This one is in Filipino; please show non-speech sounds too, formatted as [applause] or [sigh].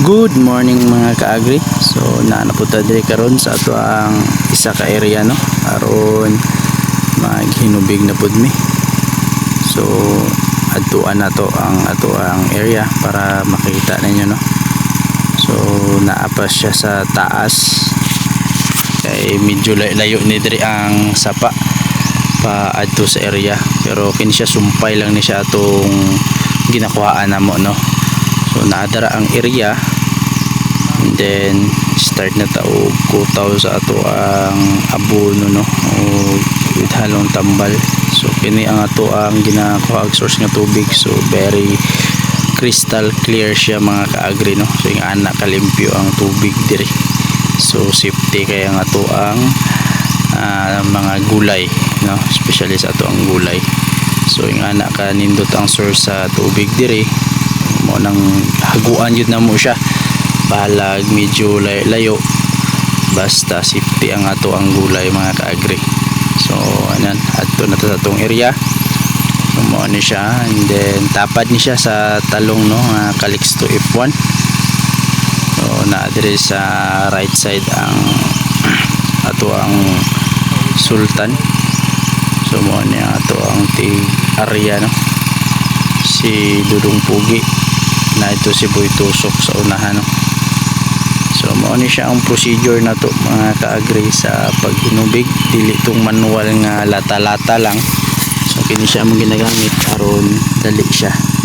Good morning mga kaagri. So naana po ta diri karon sa ato ang isa ka area no. aron maghinubig na pud mi. So adtuan na to ang ato ang area para makita ninyo no. So naapa siya sa taas. Kay medyo lay- layo ni diri ang sapa pa adto sa area pero kini siya sumpay lang ni siya atong ginakuhaan namo no so naadara ang area. And then start na ta og kutaw sa ato ang abono no? O with halong tambal. So kini ang ato ang ginakuha og source nga tubig. So very crystal clear siya mga kaagri no? So yung anak kalimpyo ang tubig diri. So safety kaya nga ato ang ah, mga gulay no? Especially sa ato ang gulay. So yung anak ka nindot ang source sa tubig diri mo nang haguan yun na mo siya. Bahalag medyo lay- layo. Basta safety ang ato ang gulay mga kaagri. So anan ato na to sa atong area. Mo ni siya and then tapad ni siya sa talong no nga Calixto F1 so na diri sa right side ang [clears throat] ato ang sultan. So mo ni ato ang tig area no. Si Dudong Pugi na ito si Boy Tusok sa unahan no? So mo ni siya ang procedure na to mga kaagri sa paghinubig. Dili tong manual nga lata-lata lang. So kini siya mo ginagamit aron dali siya